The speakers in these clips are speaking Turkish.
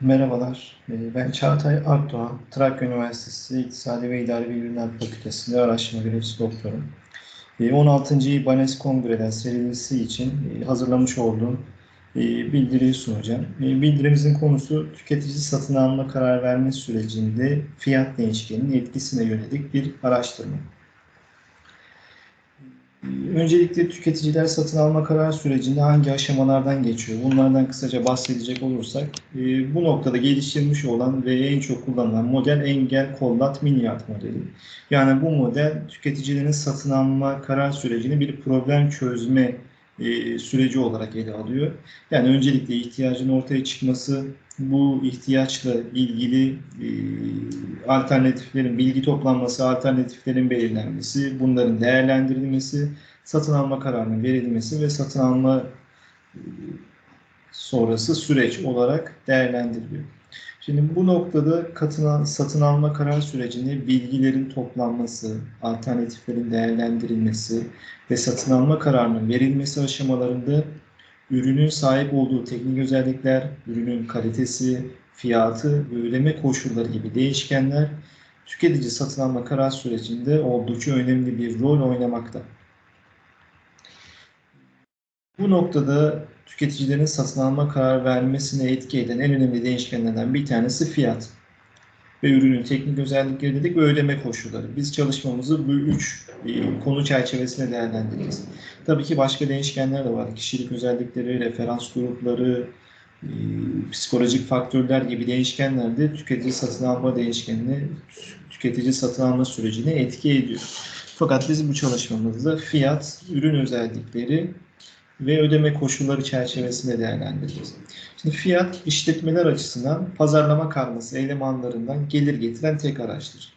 Merhabalar, ee, ben Çağatay Akdoğan, Trakya Üniversitesi İktisadi ve İdari Bilimler Fakültesi'nde araştırma görevlisi doktorum. 16. Ee, İBANES Kongre'den serisi için e, hazırlamış olduğum e, bildiriyi sunacağım. E, bildirimizin konusu tüketici satın alma karar verme sürecinde fiyat değişkeninin etkisine yönelik bir araştırma. Öncelikle tüketiciler satın alma karar sürecinde hangi aşamalardan geçiyor? Bunlardan kısaca bahsedecek olursak, e, bu noktada geliştirilmiş olan ve en çok kullanılan model engel kollat minyat modeli. Yani bu model tüketicilerin satın alma karar sürecini bir problem çözme e, süreci olarak ele alıyor. Yani öncelikle ihtiyacın ortaya çıkması, bu ihtiyaçla ilgili e, alternatiflerin bilgi toplanması, alternatiflerin belirlenmesi, bunların değerlendirilmesi, satın alma kararının verilmesi ve satın alma e, sonrası süreç olarak değerlendiriliyor. Şimdi bu noktada katılan satın alma karar sürecinde bilgilerin toplanması, alternatiflerin değerlendirilmesi ve satın alma kararının verilmesi aşamalarında ürünün sahip olduğu teknik özellikler, ürünün kalitesi, fiyatı ve ödeme koşulları gibi değişkenler tüketici satın alma karar sürecinde oldukça önemli bir rol oynamakta. Bu noktada tüketicilerin satın alma karar vermesine etki eden en önemli değişkenlerden bir tanesi fiyat ve ürünün teknik özellikleri dedik ve ödeme koşulları. Biz çalışmamızı bu üç e, konu çerçevesinde değerlendireceğiz. Tabii ki başka değişkenler de var. Kişilik özellikleri, referans grupları, e, psikolojik faktörler gibi değişkenler de tüketici satın alma değişkenini, tüketici satın alma sürecine etki ediyor. Fakat biz bu çalışmamızda fiyat, ürün özellikleri ve ödeme koşulları çerçevesinde değerlendireceğiz. Şimdi fiyat işletmeler açısından pazarlama karması elemanlarından gelir getiren tek araçtır.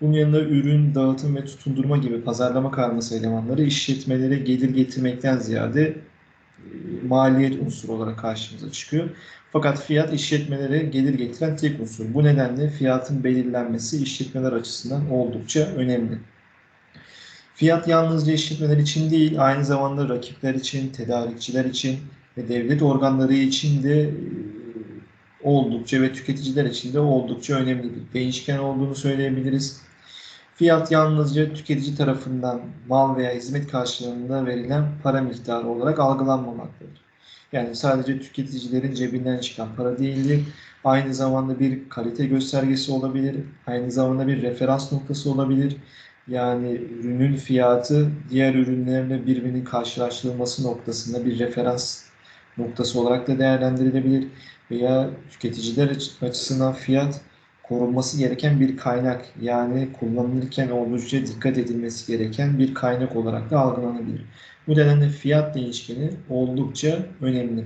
Bunun yanında ürün, dağıtım ve tutundurma gibi pazarlama karması elemanları işletmelere gelir getirmekten ziyade e, maliyet unsuru olarak karşımıza çıkıyor. Fakat fiyat işletmelere gelir getiren tek unsur. Bu nedenle fiyatın belirlenmesi işletmeler açısından oldukça önemli. Fiyat yalnızca işletmeler için değil, aynı zamanda rakipler için, tedarikçiler için ve devlet organları için de e, oldukça ve tüketiciler için de oldukça önemli bir değişken olduğunu söyleyebiliriz. Fiyat yalnızca tüketici tarafından mal veya hizmet karşılığında verilen para miktarı olarak algılanmamaktadır. Yani sadece tüketicilerin cebinden çıkan para değildir. Aynı zamanda bir kalite göstergesi olabilir. Aynı zamanda bir referans noktası olabilir yani ürünün fiyatı diğer ürünlerle birbirinin karşılaştırılması noktasında bir referans noktası olarak da değerlendirilebilir. Veya tüketiciler açısından fiyat korunması gereken bir kaynak yani kullanılırken oldukça dikkat edilmesi gereken bir kaynak olarak da algılanabilir. Bu nedenle fiyat değişkeni oldukça önemli.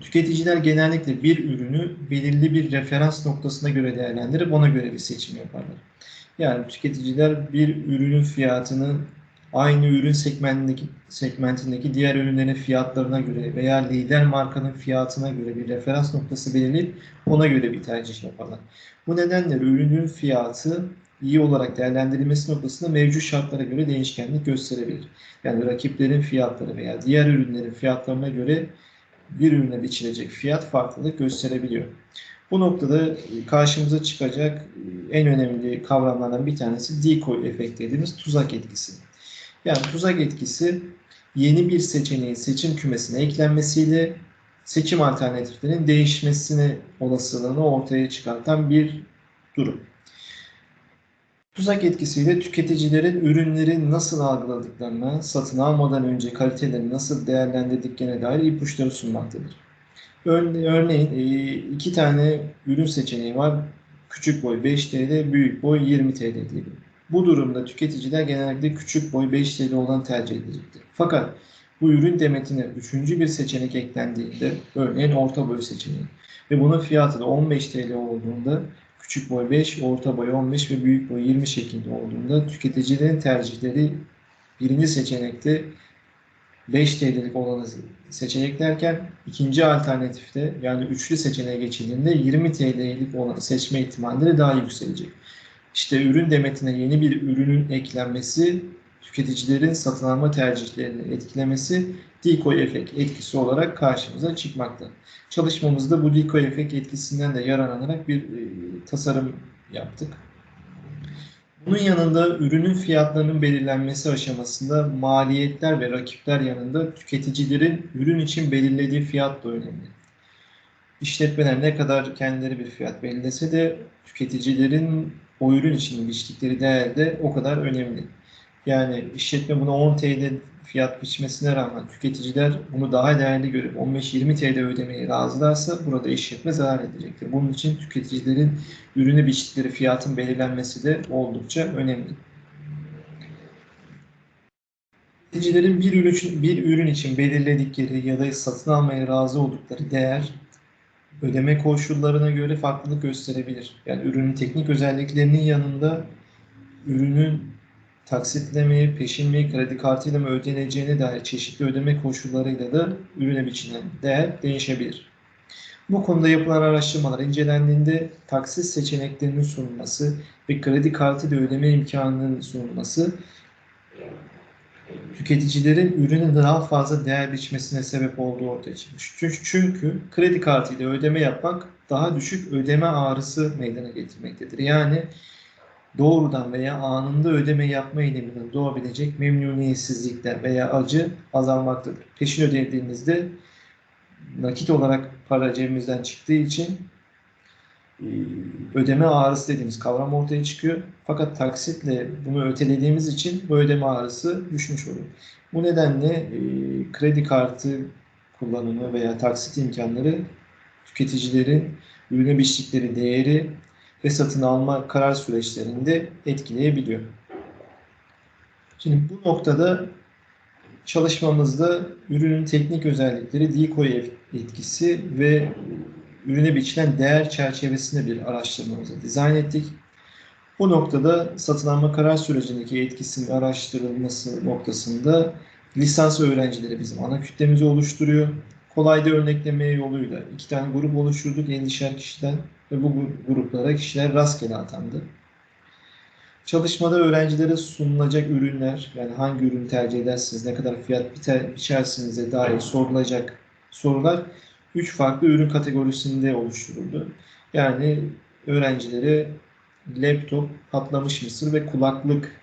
Tüketiciler genellikle bir ürünü belirli bir referans noktasına göre değerlendirip ona göre bir seçim yaparlar. Yani tüketiciler bir ürünün fiyatını aynı ürün segmentindeki, segmentindeki diğer ürünlerin fiyatlarına göre veya lider markanın fiyatına göre bir referans noktası belirleyip ona göre bir tercih yaparlar. Bu nedenle ürünün fiyatı iyi olarak değerlendirilmesi noktasında mevcut şartlara göre değişkenlik gösterebilir. Yani rakiplerin fiyatları veya diğer ürünlerin fiyatlarına göre bir ürüne biçilecek fiyat farklılık gösterebiliyor. Bu noktada karşımıza çıkacak en önemli kavramlardan bir tanesi decoy efekt dediğimiz tuzak etkisi. Yani tuzak etkisi yeni bir seçeneğin seçim kümesine eklenmesiyle seçim alternatiflerinin değişmesine olasılığını ortaya çıkartan bir durum. Tuzak etkisiyle tüketicilerin ürünleri nasıl algıladıklarına, satın almadan önce kalitelerini nasıl değerlendirdiklerine dair ipuçları sunmaktadır. Örneğin e, iki tane ürün seçeneği var. Küçük boy 5 TL, büyük boy 20 TL diyelim. Bu durumda tüketiciler genellikle küçük boy 5 TL olan tercih edecektir. Fakat bu ürün demetine üçüncü bir seçenek eklendiğinde, örneğin orta boy seçeneği ve bunun fiyatı da 15 TL olduğunda küçük boy 5, orta boy 15 ve büyük boy 20 şeklinde olduğunda tüketicilerin tercihleri birinci seçenekte 5 TL'lik olanı seçeneklerken ikinci alternatifte yani üçlü seçeneğe geçildiğinde 20 TL'lik olanı seçme ihtimalleri daha yükselecek. İşte ürün demetine yeni bir ürünün eklenmesi tüketicilerin satın alma tercihlerini etkilemesi decoy efekt etkisi olarak karşımıza çıkmakta. Çalışmamızda bu decoy efekt etkisinden de yararlanarak bir e, tasarım yaptık. Bunun yanında ürünün fiyatlarının belirlenmesi aşamasında maliyetler ve rakipler yanında tüketicilerin ürün için belirlediği fiyat da önemli. İşletmeler ne kadar kendileri bir fiyat belirlese de tüketicilerin o ürün için biçtikleri değer de o kadar önemli. Yani işletme buna 10 TL fiyat biçmesine rağmen tüketiciler bunu daha değerli görüp 15-20 TL ödemeye razılarsa burada işletme zarar edecektir. Bunun için tüketicilerin ürünü biçtikleri fiyatın belirlenmesi de oldukça önemli. Tüketicilerin bir ürün, bir ürün için belirledikleri ya da satın almaya razı oldukları değer ödeme koşullarına göre farklılık gösterebilir. Yani ürünün teknik özelliklerinin yanında ürünün taksitle mi, peşin mi, kredi kartıyla mı ödeneceğine dair çeşitli ödeme koşullarıyla da ürüne biçilen değer değişebilir. Bu konuda yapılan araştırmalar incelendiğinde taksit seçeneklerinin sunulması ve kredi kartı ile ödeme imkanının sunulması tüketicilerin ürünün daha fazla değer biçmesine sebep olduğu ortaya çıkmış. Çünkü kredi kartı ile ödeme yapmak daha düşük ödeme ağrısı meydana getirmektedir. Yani doğrudan veya anında ödeme yapma eyleminden doğabilecek memnuniyetsizlikler veya acı azalmaktadır. Peşin ödediğimizde nakit olarak para cebimizden çıktığı için e, ödeme ağrısı dediğimiz kavram ortaya çıkıyor. Fakat taksitle bunu ötelediğimiz için bu ödeme ağrısı düşmüş oluyor. Bu nedenle e, kredi kartı kullanımı veya taksit imkanları tüketicilerin ürüne biçtikleri değeri ve satın alma karar süreçlerinde etkileyebiliyor. Şimdi bu noktada çalışmamızda ürünün teknik özellikleri, decoy etkisi ve ürüne biçilen değer çerçevesinde bir araştırmamızı dizayn ettik. Bu noktada satın alma karar sürecindeki etkisinin araştırılması noktasında lisans öğrencileri bizim ana kütlemizi oluşturuyor. Kolayda örnekleme yoluyla iki tane grup oluşturduk 50'şer kişiden ve bu gruplara kişiler rastgele atandı. Çalışmada öğrencilere sunulacak ürünler, yani hangi ürünü tercih edersiniz, ne kadar fiyat biter, biçersinize dair sorulacak sorular üç farklı ürün kategorisinde oluşturuldu. Yani öğrencilere laptop, patlamış mısır ve kulaklık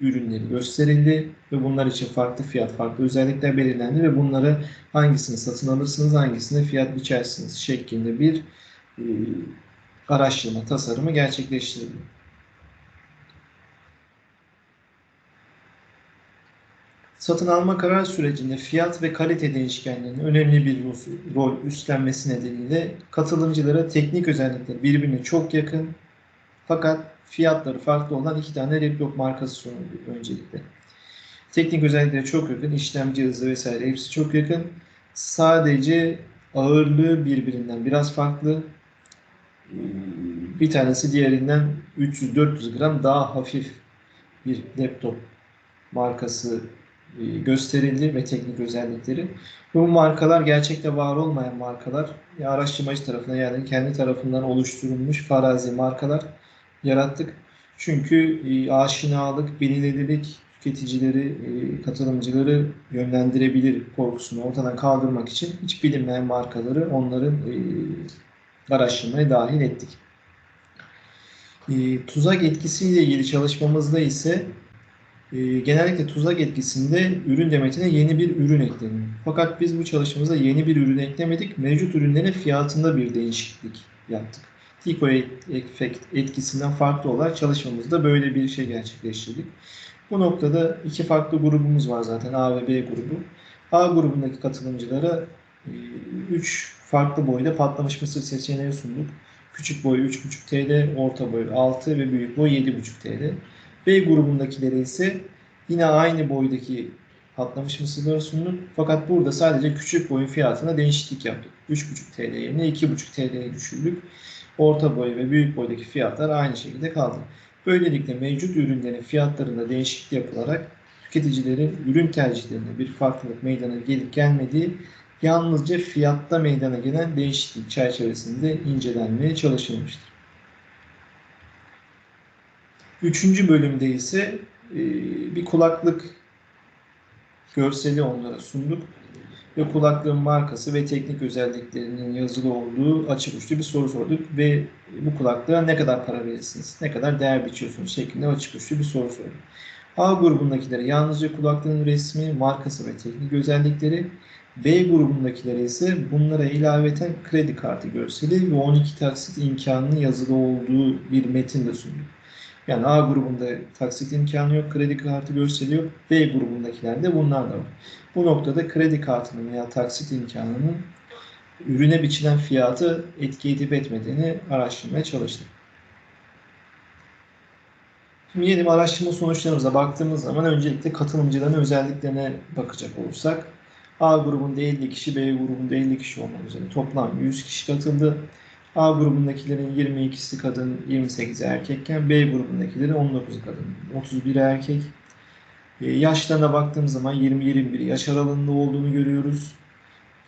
ürünleri gösterildi ve bunlar için farklı fiyat, farklı özellikler belirlendi ve bunları hangisini satın alırsınız, hangisine fiyat biçersiniz şeklinde bir araştırma tasarımı gerçekleştirildi. Satın alma karar sürecinde fiyat ve kalite değişkenlerinin önemli bir rol üstlenmesi nedeniyle katılımcılara teknik özellikler birbirine çok yakın fakat fiyatları farklı olan iki tane laptop markası sunuldu öncelikle. Teknik özellikleri çok yakın, işlemci hızı vesaire hepsi çok yakın. Sadece ağırlığı birbirinden biraz farklı. Bir tanesi diğerinden 300-400 gram daha hafif bir laptop markası e, gösterildi ve teknik özellikleri. Bu markalar gerçekte var olmayan markalar. Ya araştırmacı tarafından yani kendi tarafından oluşturulmuş farazi markalar yarattık. Çünkü e, aşinalık, bilinirlik tüketicileri, e, katılımcıları yönlendirebilir korkusunu ortadan kaldırmak için hiç bilinmeyen markaları onların araştırmaya dahil ettik. Tuzak etkisiyle ilgili çalışmamızda ise e, genellikle tuzak etkisinde ürün demetine yeni bir ürün ekleniyor. Fakat biz bu çalışmamızda yeni bir ürün eklemedik. Mevcut ürünlerin fiyatında bir değişiklik yaptık. Tiko efekt etkisinden farklı olarak çalışmamızda böyle bir şey gerçekleştirdik. Bu noktada iki farklı grubumuz var zaten A ve B grubu. A grubundaki katılımcılara 3 e, farklı boyda patlamış mısır seçeneği sunduk. Küçük boy 3,5 TL, orta boy 6 ve büyük boy 7,5 TL. B grubundakilere ise yine aynı boydaki patlamış mısırları sunduk. Fakat burada sadece küçük boyun fiyatına değişiklik yaptık. 3,5 TL yerine 2,5 TL'ye düşürdük. Orta boy ve büyük boydaki fiyatlar aynı şekilde kaldı. Böylelikle mevcut ürünlerin fiyatlarında değişiklik yapılarak tüketicilerin ürün tercihlerinde bir farklılık meydana gelip gelmediği yalnızca fiyatta meydana gelen değişiklik çerçevesinde incelenmeye çalışılmıştır. Üçüncü bölümde ise e, bir kulaklık görseli onlara sunduk ve kulaklığın markası ve teknik özelliklerinin yazılı olduğu açık uçlu bir soru sorduk ve bu kulaklığa ne kadar para verirsiniz, ne kadar değer biçiyorsunuz şeklinde açık uçlu bir soru sorduk. A grubundakilere yalnızca kulaklığın resmi, markası ve teknik özellikleri, B grubundakilere ise bunlara ilaveten kredi kartı görseli ve 12 taksit imkanının yazılı olduğu bir metin de sunduk. Yani A grubunda taksit imkanı yok, kredi kartı görseli yok. B grubundakilerde bunlar da var. Bu noktada kredi kartının veya taksit imkanının ürüne biçilen fiyatı etki edip etmediğini araştırmaya çalıştık. Şimdi yeni araştırma sonuçlarımıza baktığımız zaman öncelikle katılımcıların özelliklerine bakacak olursak A grubunda 50 kişi, B grubunda 50 kişi olmak üzere toplam 100 kişi katıldı. A grubundakilerin 22'si kadın, 28'i erkekken B grubundakilerin 19'u kadın, 31 erkek. E, yaşlarına baktığımız zaman 20-21 yaş aralığında olduğunu görüyoruz.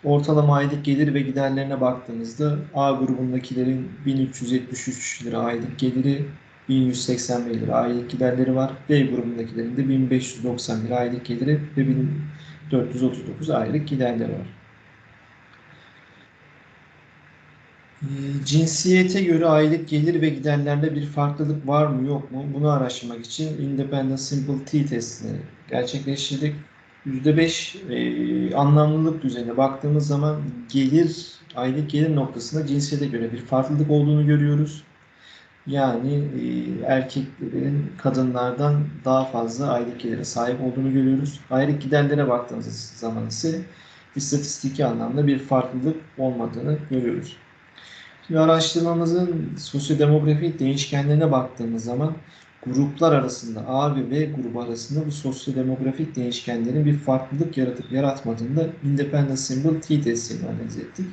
Ortalama aylık gelir ve giderlerine baktığımızda A grubundakilerin 1373 lira aylık geliri, 1181 lira aylık giderleri var. B grubundakilerin de 1590 lira aylık geliri ve 1439 aylık giderleri var. Ee, cinsiyete göre aylık gelir ve giderlerde bir farklılık var mı yok mu? Bunu araştırmak için Independent Simple T testini gerçekleştirdik. %5 e, anlamlılık düzeyine baktığımız zaman gelir, aylık gelir noktasında cinsiyete göre bir farklılık olduğunu görüyoruz. Yani e, erkeklerin kadınlardan daha fazla aylık gelire sahip olduğunu görüyoruz. Aylık giderlere baktığımız zaman ise istatistiki anlamda bir farklılık olmadığını görüyoruz. Şimdi araştırmamızın sosyodemografik değişkenlerine baktığımız zaman gruplar arasında A ve B grubu arasında bu sosyodemografik değişkenlerin bir farklılık yaratıp yaratmadığını da Independent Symbol T testiyle analiz ettik.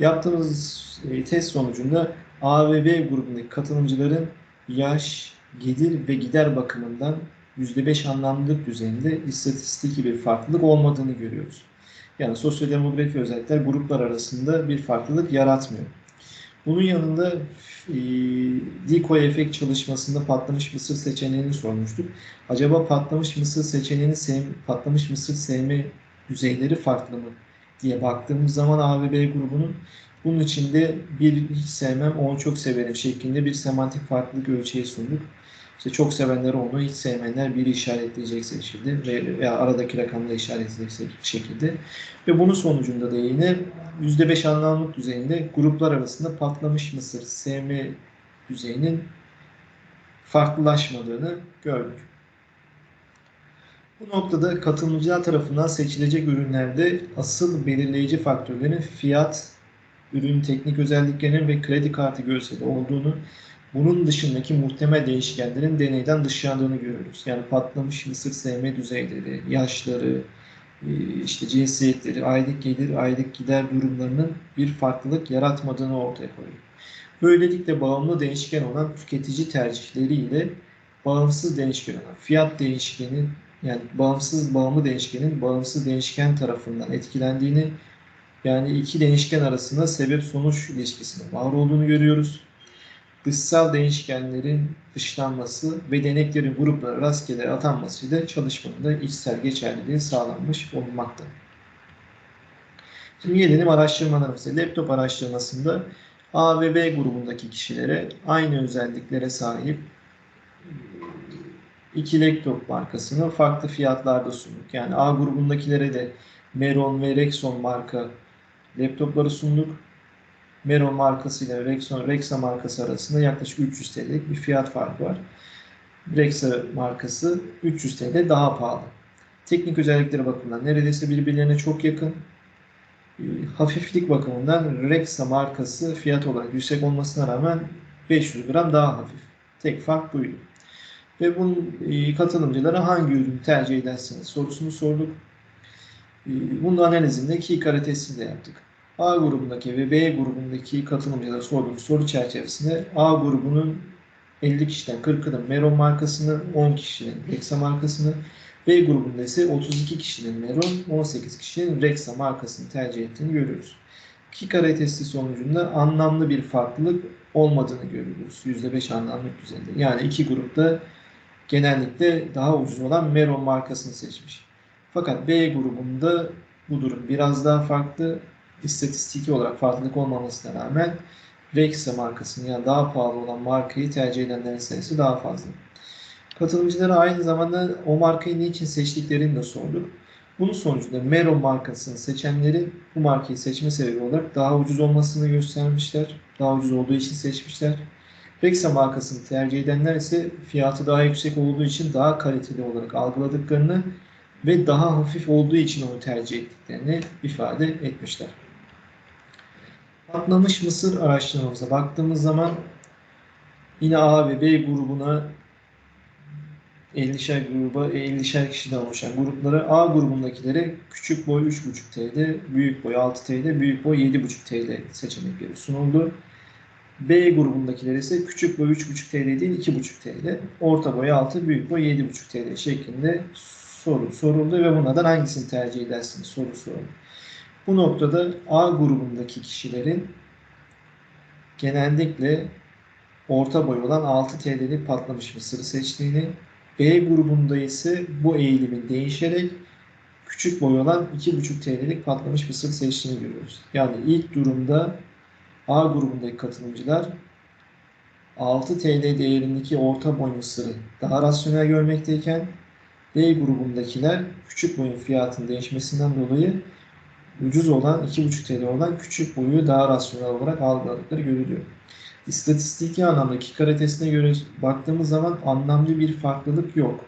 Yaptığımız e, test sonucunda A ve B grubundaki katılımcıların yaş, gelir ve gider bakımından %5 anlamlılık düzeyinde istatistiki bir farklılık olmadığını görüyoruz. Yani sosyodemografi özellikler gruplar arasında bir farklılık yaratmıyor. Bunun yanında e, decoy efekt çalışmasında patlamış mısır seçeneğini sormuştuk. Acaba patlamış mısır seçeneğini sev, patlamış mısır sevme düzeyleri farklı mı diye baktığımız zaman A ve B grubunun bunun içinde bir hiç sevmem, onu çok severim şeklinde bir semantik farklılık ölçeği sunduk. İşte çok sevenler onu, hiç sevmeyenler biri işaretleyecek şekilde ve veya aradaki rakamda işaretleyecek şekilde. Ve bunun sonucunda da yine %5 anlamlık düzeyinde gruplar arasında patlamış mısır sevme düzeyinin farklılaşmadığını gördük. Bu noktada katılımcılar tarafından seçilecek ürünlerde asıl belirleyici faktörlerin fiyat, ürün teknik özelliklerinin ve kredi kartı görseli olduğunu bunun dışındaki muhtemel değişkenlerin deneyden dışlandığını görüyoruz. Yani patlamış mısır sevme düzeyleri, yaşları, e, işte cinsiyetleri, aylık gelir, aylık gider durumlarının bir farklılık yaratmadığını ortaya koyuyor. Böylelikle bağımlı değişken olan tüketici tercihleri ile bağımsız değişken olan fiyat değişkeni yani bağımsız bağımlı değişkenin bağımsız değişken tarafından etkilendiğini yani iki değişken arasında sebep sonuç ilişkisinin var olduğunu görüyoruz dışsal değişkenlerin dışlanması ve deneklerin gruplara rastgele atanmasıyla çalışmanın da içsel geçerliliği sağlanmış bulunmakta. Şimdi gelelim araştırmalarımıza. Laptop araştırmasında A ve B grubundaki kişilere aynı özelliklere sahip iki laptop markasını farklı fiyatlarda sunduk. Yani A grubundakilere de Meron ve Rexon marka laptopları sunduk. Meron markası ile Rexon, Rexa markası arasında yaklaşık 300 TL'lik bir fiyat farkı var. Rexa markası 300 TL daha pahalı. Teknik özellikleri bakımından neredeyse birbirlerine çok yakın. Ee, hafiflik bakımından Rexa markası fiyat olarak yüksek olmasına rağmen 500 gram daha hafif. Tek fark buydu. Ve bunun e, katılımcılara hangi ürünü tercih edersiniz sorusunu sorduk. Ee, bunun analizinde key karitesini de yaptık. A grubundaki ve B grubundaki katılımcılara sorduğumuz soru çerçevesinde A grubunun 50 kişiden 40'ının Meron markasını, 10 kişinin Rexa markasını, B grubunda ise 32 kişinin Meron, 18 kişinin Rexa markasını tercih ettiğini görüyoruz. İki kare testi sonucunda anlamlı bir farklılık olmadığını görüyoruz. %5 anlamlık düzeyinde. Yani iki grupta genellikle daha ucuz olan Meron markasını seçmiş. Fakat B grubunda bu durum biraz daha farklı. İstatistiki olarak farklılık olmamasına rağmen Rexha markasını yani daha pahalı olan markayı tercih edenlerin sayısı daha fazla. Katılımcılara aynı zamanda o markayı niçin seçtiklerini de sorduk. Bunun sonucunda Meron markasını seçenlerin bu markayı seçme sebebi olarak daha ucuz olmasını göstermişler. Daha ucuz olduğu için seçmişler. Rexha markasını tercih edenler ise fiyatı daha yüksek olduğu için daha kaliteli olarak algıladıklarını ve daha hafif olduğu için onu tercih ettiklerini ifade etmişler. Patlamış mısır araştırmamıza baktığımız zaman yine A ve B grubuna 50'şer gruba 50'şer kişiden oluşan gruplara A grubundakilere küçük boy 3.5 TL, büyük boy 6 TL, büyük boy 7.5 TL seçenekleri sunuldu. B grubundakilere ise küçük boy 3.5 TL değil 2.5 TL, orta boy 6, büyük boy 7.5 TL şeklinde soru soruldu ve bunlardan hangisini tercih edersiniz soru soruldu. Bu noktada A grubundaki kişilerin genellikle orta boy olan 6 TL'lik patlamış mısırı seçtiğini, B grubunda ise bu eğilimin değişerek küçük boy olan 2,5 TL'lik patlamış mısır seçtiğini görüyoruz. Yani ilk durumda A grubundaki katılımcılar 6 TL değerindeki orta boy mısırı daha rasyonel görmekteyken B grubundakiler küçük boyun fiyatının değişmesinden dolayı ucuz olan 2,5 TL olan küçük boyu daha rasyonel olarak algıladıkları görülüyor. İstatistiki anlamda Kikara testine göre baktığımız zaman anlamlı bir farklılık yok.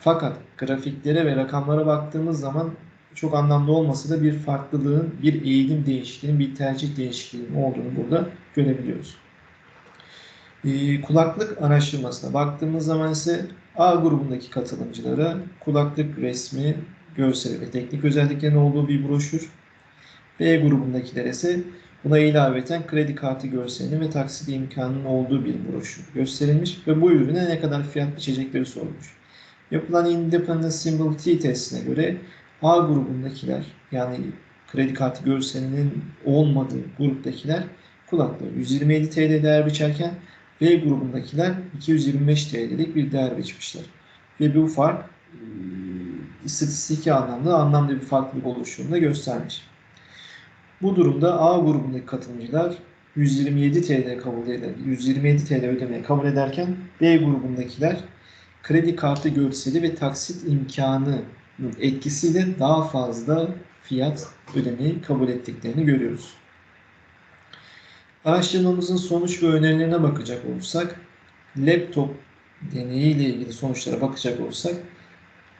Fakat grafiklere ve rakamlara baktığımız zaman çok anlamlı olmasa da bir farklılığın, bir eğilim değişikliğinin, bir tercih değişikliğinin olduğunu burada görebiliyoruz. Ee, kulaklık araştırmasına baktığımız zaman ise A grubundaki katılımcılara kulaklık resmi, görseli ve teknik özelliklerin olduğu bir broşür. B grubundakilere ise buna ilaveten kredi kartı görselini ve taksit imkanının olduğu bir broşür gösterilmiş ve bu ürüne ne kadar fiyat biçecekleri sorulmuş. Yapılan Independent Symbol T testine göre A grubundakiler yani kredi kartı görselinin olmadığı gruptakiler kulaklığı 127 TL değer biçerken B grubundakiler 225 TL'lik bir değer biçmişler. Ve bu fark e, istatistiki anlamda anlamda bir farklılık oluşumunu göstermiş. Bu durumda A grubundaki katılımcılar 127 TL kabul eder, 127 TL ödemeye kabul ederken B grubundakiler kredi kartı görseli ve taksit imkanı etkisiyle daha fazla fiyat ödemeyi kabul ettiklerini görüyoruz. Araştırmamızın sonuç ve önerilerine bakacak olursak, laptop deneyi ile ilgili sonuçlara bakacak olursak,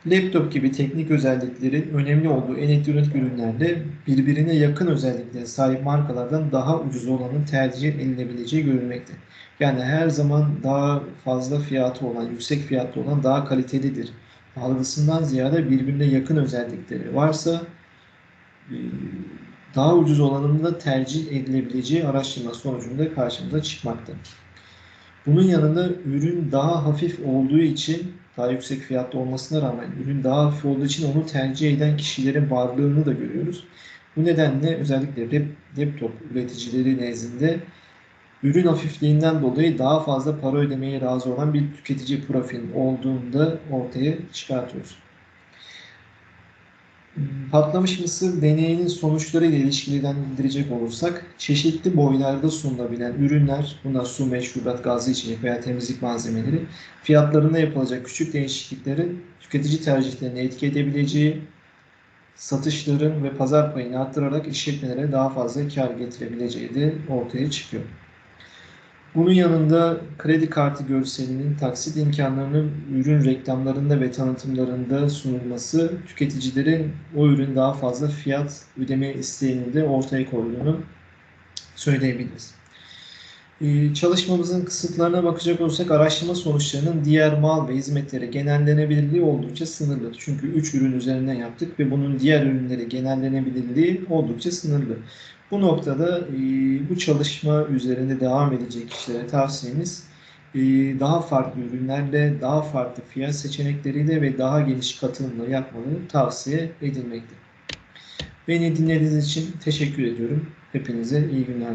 laptop gibi teknik özelliklerin önemli olduğu elektronik ürünlerde birbirine yakın özelliklere sahip markalardan daha ucuz olanın tercih edilebileceği görülmekte. Yani her zaman daha fazla fiyatı olan, yüksek fiyatlı olan daha kalitelidir. Algısından ziyade birbirine yakın özellikleri varsa daha ucuz olanın da tercih edilebileceği araştırma sonucunda karşımıza çıkmakta. Bunun yanında ürün daha hafif olduğu için daha yüksek fiyatlı olmasına rağmen ürün daha hafif olduğu için onu tercih eden kişilerin varlığını da görüyoruz. Bu nedenle özellikle laptop üreticileri nezdinde ürün hafifliğinden dolayı daha fazla para ödemeye razı olan bir tüketici profilinin olduğunu da ortaya çıkartıyoruz. Patlamış mısır deneyinin sonuçlarıyla ilişkilendirecek olursak çeşitli boylarda sunulabilen ürünler, bunlar su, meşrubat, gazlı içecek veya temizlik malzemeleri fiyatlarında yapılacak küçük değişikliklerin tüketici tercihlerini etki edebileceği, satışların ve pazar payını arttırarak işletmelere daha fazla kar getirebileceği de ortaya çıkıyor. Bunun yanında kredi kartı görselinin taksit imkanlarının ürün reklamlarında ve tanıtımlarında sunulması tüketicilerin o ürün daha fazla fiyat ödeme isteğini de ortaya koyduğunu söyleyebiliriz. Ee, çalışmamızın kısıtlarına bakacak olursak araştırma sonuçlarının diğer mal ve hizmetlere genellenebilirliği oldukça sınırlı. Çünkü 3 ürün üzerinden yaptık ve bunun diğer ürünlere genellenebilirliği oldukça sınırlı. Bu noktada e, bu çalışma üzerinde devam edecek kişilere tavsiyemiz e, daha farklı ürünlerle, daha farklı fiyat seçenekleriyle ve daha geniş katılımla yapmaları tavsiye edilmekte. Beni dinlediğiniz için teşekkür ediyorum. Hepinize iyi günler